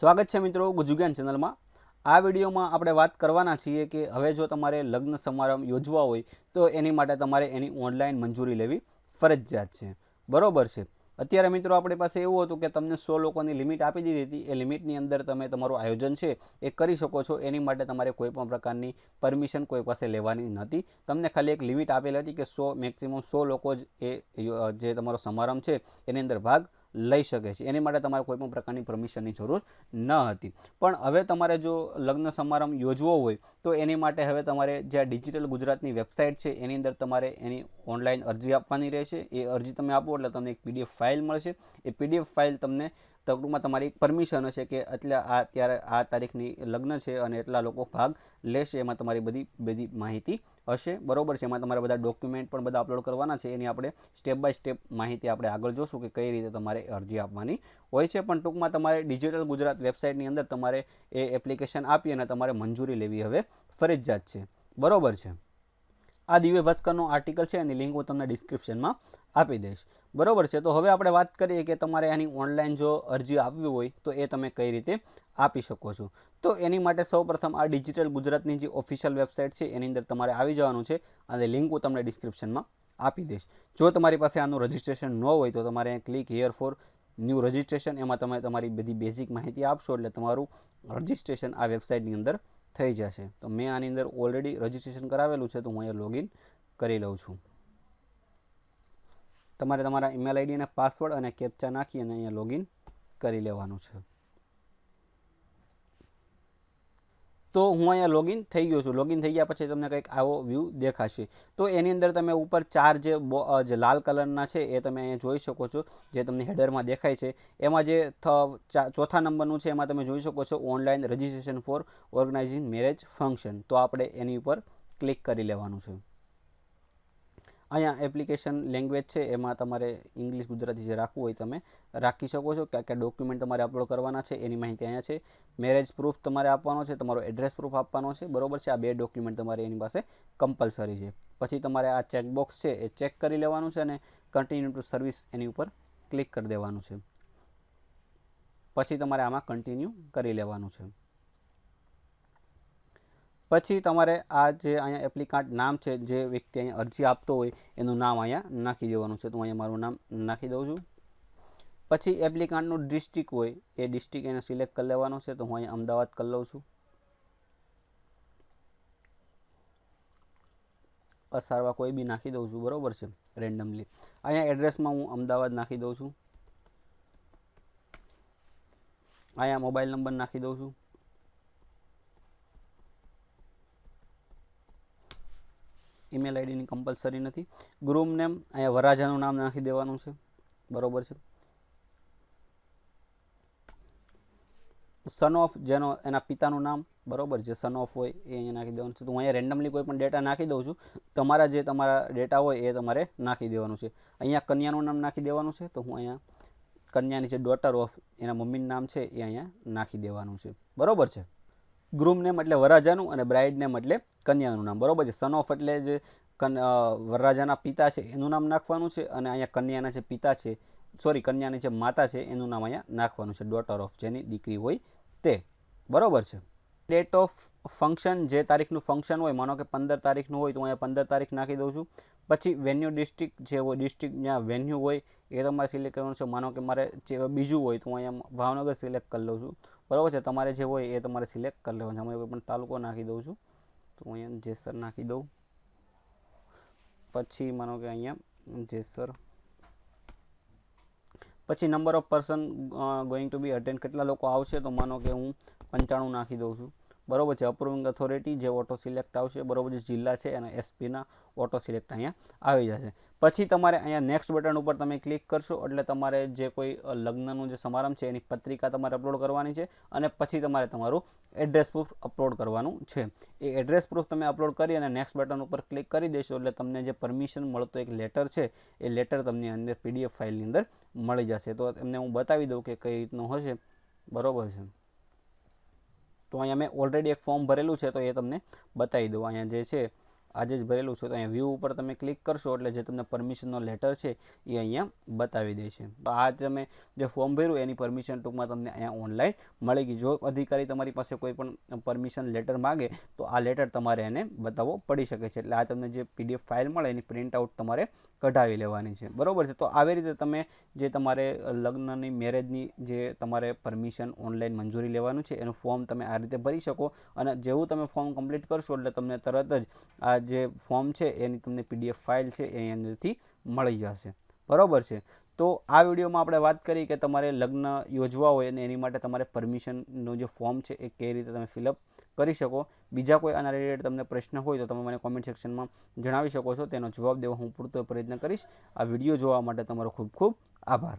સ્વાગત છે મિત્રો ગુજુગાન ચેનલમાં. આ વિડીયોમાં આપણે વાત કરવાના છીએ કે હવે જો તમારે લગ્ન સમારંભ યોજવા હોય, તો એની માટે તમારે એની ઓનલાઈન મંજૂરી લેવી ફરજિયાત છે. બરોબર છે. અત્યારે મિત્રો આપણી પાસે એવું હતું કે તમને સો લોકોની લિમિટ આપી દીધી હતી. એ લિમિટની અંદર તમે તમારું આયોજન છે એ કરી શકો છો. એની માટે તમારે કોઈ પણ પ્રકારની પરમિશન કોઈ પાસે લેવાની નથી તમને ખાલી એક લિમિટ આપેલી હતી કે સો, મેક્સિમમ સો લોકો જ એ જે તમારો સમારંભ છે, એની અંદર ભાગ લઈ શકે છે. એની માટે તમારે કોઈ પણ પ્રકારની પરમિશનની જરૂર ન હતી. પણ હવે તમારે જો લગ્ન સમારંભ યોજવો હોય, તો એની માટે હવે તમારે જે ડિજિટલ ગુજરાતની વેબસાઇટ છે, એની અંદર તમારે એની ઓનલાઈન અરજી આપવાની રહેશે. એ અરજી તમે આપો એટલે તમને એક પીડીએફ ફાઇલ મળશે. એ પીડીએફ ફાઇલ તમને ટૂંકમાં તમારી પરમિશન હશે કે એટલે આ ત્યારે આ તારીખની લગ્ન છે અને એટલા લોકો ભાગ લેશે, એમાં તમારી બધી બધી માહિતી હશે. બરોબર છે, એમાં તમારે બધા ડોક્યુમેન્ટ પણ બધા અપલોડ કરવાના છે. એની આપણે સ્ટેપ બાય સ્ટેપ માહિતી આપણે આગળ જોશું કે કઈ રીતે તમારે અરજી આપવાની હોય છે. પણ ટૂંકમાં તમારે ડિજિટલ ગુજરાત વેબસાઇટની અંદર તમારે એ એપ્લિકેશન આપી અને તમારે મંજૂરી લેવી હવે ફરજિયાત છે. બરોબર છે. આ દિવ્ય ભાસ્કરનો આર્ટિકલ છે એની લિંક હું તમને ડિસ્ક્રિપ્શનમાં આપી દઈશ. બરાબર છે? તો હવે આપણે વાત કરીએ કે તમારે આની ઓનલાઈન જો અરજી આપવી હોય, તો એ તમે કઈ રીતે આપી શકો છો? તો એની માટે સૌપ્રથમ આ ડિજિટલ ગુજરાતની જે ઓફિશિયલ વેબસાઇટ છે, એની અંદર તમારે આવી જવાનું છે. અને લિંક હું તમને ડિસ્ક્રિપ્શનમાં આપી દઈશ. જો તમારી પાસે આનું રજિસ્ટ્રેશન ન હોય, તો તમારે click here for new registration એમાં તમે તમારી બધી બેઝિક માહિતી આપશો, એટલે તમારું રજિસ્ટ્રેશન આ વેબસાઇટની અંદર થઈ જશે. તો મેં આની અંદર ઓલરેડી રજિસ્ટ્રેશન કરાવેલું છે, તો હું અહીંયા લોગિન કરી લઉં છું. તમારે તમારા ઈમેલ આઈડી અને પાસવર્ડ અને કેપ્ચા નાખી અને અહીંયા લોગિન કરી લેવાનું છે. તો હું અહીંયા લોગિન થઈ ગયો છું. લોગિન થઈ ગયા પછી તમને કંઈક આવો વ્યૂ દેખાશે. તો એની અંદર તમે ઉપર ચાર જે જે લાલ કલરના છે એ તમે અહીંયા જોઈ શકો છો, જે તમને હેડરમાં દેખાય છે. એમાં જે ચોથા નંબરનું છે એમાં તમે જોઈ શકો છો online registration for organising marriage function તો આપણે એની ઉપર ક્લિક કરી લેવાનું છે. અહીંયા એપ્લિકેશન લેંગ્વેજ છે, એમાં તમારે ઇંગ્લિશ ગુજરાતી જે રાખવું હોય તમે રાખી શકો છો. ક્યાં ક્યાં ડોક્યુમેન્ટ તમારે અપલોડ કરવાના છે, એની માહિતી અહીંયા છે. મેરેજ પ્રૂફ તમારે આપવાનો છે, તમારો એડ્રેસ પ્રૂફ આપવાનો છે. બરોબર છે, આ બે ડોક્યુમેન્ટ તમારે એની પાસે કમ્પલસરી છે. પછી તમારે આ ચેકબોક્સ છે, એ ચેક કરી લેવાનું છે અને કન્ટિન્યુ ટુ સર્વિસ એની ઉપર ક્લિક કરી દેવાનું છે. પછી તમારે આમાં કન્ટિન્યુ કરી લેવાનું છે. પછી તમારે આ જે અહીંયા એપ્લિકાન્ટ નામ છે, જે વ્યક્તિ અહીંયા અરજી આપતો હોય, એનું નામ અહીંયા નાખી દેવાનું છે. તો અહીંયા મારું નામ નાખી દઉં છું. પછી એપ્લિકાન્ટનું ડિસ્ટ્રિક્ટ હોય, એ ડિસ્ટ્રિક્ટ એને સિલેક્ટ કરી લેવાનો છે. તો હું અહીંયા અમદાવાદ કરી લઉં છું. અસારવા કોઈ બી નાખી દઉં છું. બરાબર છે? રેન્ડમલી. અહીંયા એડ્રેસમાં હું અમદાવાદ નાખી દઉં છું. અહીંયા મોબાઈલ નંબર નાખી દઉં છું. ઈમેલ આઈડીની કમ્પલસરી નથી. ગ્રુમ નેમ અહીંયા વરાજાનું નામ નાખી દેવાનું છે. બરોબર છે? સન ઓફ જેનો, એના પિતાનું નામ, બરોબર જે સન ઓફ હોય, એ અહીંયા નાખી દેવાનું છે. તો હું અહીંયા રેન્ડમલી કોઈ પણ ડેટા નાખી દઉં છું. તમારા જે તમારા ડેટા હોય, એ તમારે નાખી દેવાનું છે. અહીંયા કન્યાનું નામ નાખી દેવાનું છે. તો હું અહીંયા કન્યાની જે ડોટર ઓફ એના મમ્મીનું નામ છે, એ અહીંયા નાખી દેવાનું છે. બરોબર છે? ગ્રૂમ નેમ એટલે વરરાજાનું અને બ્રાઇડ નેમ એટલે કન્યાનું નામ. બરોબર છે? સન ઓફ એટલે જે કન વરરાજાના પિતા છે, એનું નામ નાખવાનું છે અને અહીંયા કન્યાના જે પિતા છે સોરી કન્યાની જે માતા છે, એનું નામ અહીંયા નાખવાનું છે. ડોટર ઓફ જેની દીકરી હોય તે. બરાબર છે? ડેટ ઓફ ફંક્શન જે તારીખનું ફંક્શન હોય, માનો કે પંદર તારીખનું હોય, તો હું અહીંયા પંદર તારીખ નાખી દઉં છું. પછી વેન્યુ ડિસ્ટ્રિક્ટ જે હોય ડિસ્ટ્રિક જ્યાં વેન્યુ હોય, એ તમારે સિલેક્ટ કરવાનું છે. માનો કે મારે જે બીજું હોય, તો હું અહીંયા ભાવનગર સિલેક્ટ કરી લઉં છું. બરાબર છે? તમારે જે હોય, એ તમારે સિલેક્ટ કરી લેવાનું છે. અમે કોઈ પણ તાલુકો નાખી દઉં છું. તો હું અહીંયા જેસર નાખી દઉં. પછી માનો કે અહીંયા જેસર. પછી number of person going to be attend કેટલા લોકો આવશે? તો માનો કે હું પંચાણું નાખી દઉં છું. બરોબર છે અપ્રુવિંગ ઓથોરિટી જે ઓટો સિલેક્ટ આવશે, બરોબર છે જિલ્લા છે અને એસપીના ઓટો સિલેક્ટ અહીંયા આવી જશે. પછી તમારે અહીંયા નેક્સ્ટ બટન ઉપર તમે ક્લિક કરશો, એટલે તમારે જે કોઈ લગ્નનું જે સમારંભ છે, એની પત્રિકા તમારે અપલોડ કરવાની છે અને પછી તમારે તમારું એડ્રેસ પ્રૂફ અપલોડ કરવાનું છે. એ એડ્રેસ પ્રૂફ તમે અપલોડ કરી અને નેક્સ્ટ બટન ઉપર ક્લિક કરી દેશો, એટલે તમને જે પરમિશન મળતો એક લેટર છે, એ લેટર તમને અંદર પીડીએફ ફાઇલની અંદર મળી જશે. તો એમને હું બતાવી દઉં કે કઈ રીતનું હશે. બરાબર છે. તો અહીંયા મેં ઓલરેડી એક ફોર્મ ભરેલું છે, તો એ તમને બતાવી દઉં. અહીંયા જે છે આજે જ ભરેલું છે. તો અહીંયા વ્યૂ ઉપર તમે ક્લિક કરશો એટલે જે તમને પરમિશનનો લેટર છે એ અહીંયા બતાવી દેશે. તો આ તમે જે ફોર્મ ભર્યું એની પરમિશન ટૂંકમાં તમને અહીંયા ઓનલાઈન મળી ગઈ. જો અધિકારી તમારી પાસે કોઈ પણ પરમિશન લેટર માગે તો આ લેટર તમારે એને બતાવવો પડી શકે છે. એટલે આ તમને જે પીડીએફ ફાઇલ મળે એની પ્રિન્ટ આઉટ તમારે કઢાવી લેવાની છે. બરાબર છે? તો આવી રીતે તમે જે તમારે લગ્નની મેરેજની જે તમારે પરમિશન ઓનલાઈન મંજૂરી લેવાનું છે, એનું ફોર્મ તમે આ રીતે ભરી શકો અને જેવું તમે ફોર્મ કમ્પ્લીટ કરશો એટલે તમને તરત જ આ જે ફોર્મ છે એની તમને પીડીએફ ફાઇલ છે એની અંદરથી મળી જશે. બરાબર છે? તો આ વિડીયોમાં આપણે વાત કરી કે તમારે લગ્ન યોજવા હોય અને એની માટે તમારે પરમિશનનું જે ફોર્મ છે એ કઈ રીતે તમે ફિલઅપ કરી શકો. બીજા કોઈ આના રિલેટેડ તમને પ્રશ્ન હોય તો તમે મને કોમેન્ટ સેક્શનમાં જણાવી શકો છો. તેનો જવાબ દેવા હું પૂરતો પ્રયત્ન કરીશ. આ વીડિયો જોવા માટે તમારો ખૂબ ખૂબ આભાર.